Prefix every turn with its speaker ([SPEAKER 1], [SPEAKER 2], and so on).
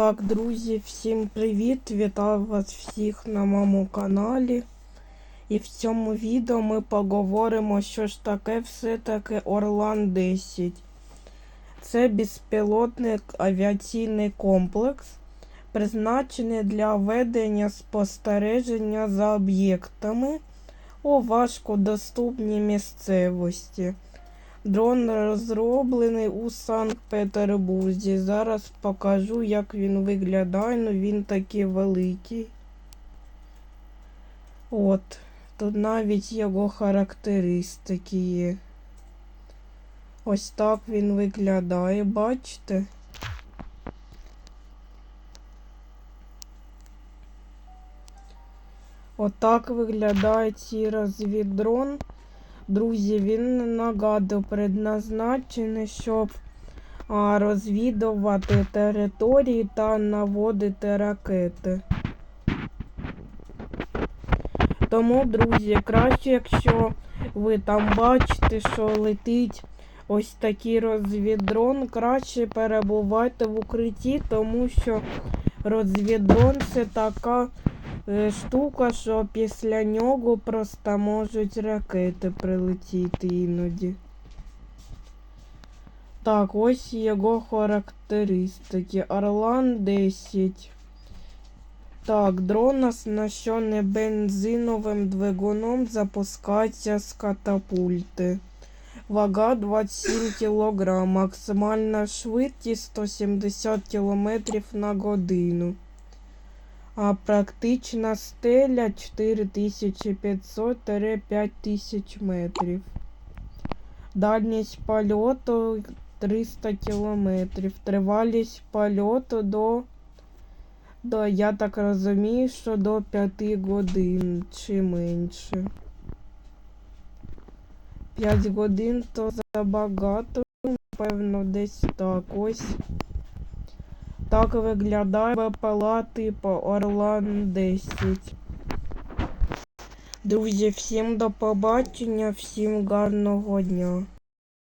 [SPEAKER 1] Так, друзі, всім привіт! Вітаю вас всіх на моєму каналі. І в цьому відео ми поговоримо, що ж таке все-таки Орлан 10. Це безпілотний авіаційний комплекс, призначений для ведення спостереження за об'єктами у важкодоступній місцевості. Дрон розроблений у Санкт-Петербурзі. Зараз покажу, як він виглядає. Ну він такий великий. От. Тут навіть його характеристики є. Ось так він виглядає, бачите? Отак виглядає цей розвіддрон. Друзі, він нагадую предназначений, щоб розвідувати території та наводити ракети. Тому, друзі, краще, якщо ви там бачите, що летить ось такий розвіддрон, краще перебувайте в укритті, тому що розвіддрон це така штука, що після нього просто можуть ракети прилетіти іноді. Так, ось його характеристики. Орлан 10. Так, дрон оснащений бензиновим двигуном, запускається з катапульти. Вага 27 кг, максимальна швидкість 170 км на годину. А практична стеля 4500-5000 метрів. Дальність польоту 300 кілометрів. Тривалість польоту до, до, я так розумію, що до 5 годин чи менше. 5 годин то забагато, напевно, десь так ось. Так виглядає БПЛА типу Орлан 10. Друзі, всім до побачення, всім гарного дня.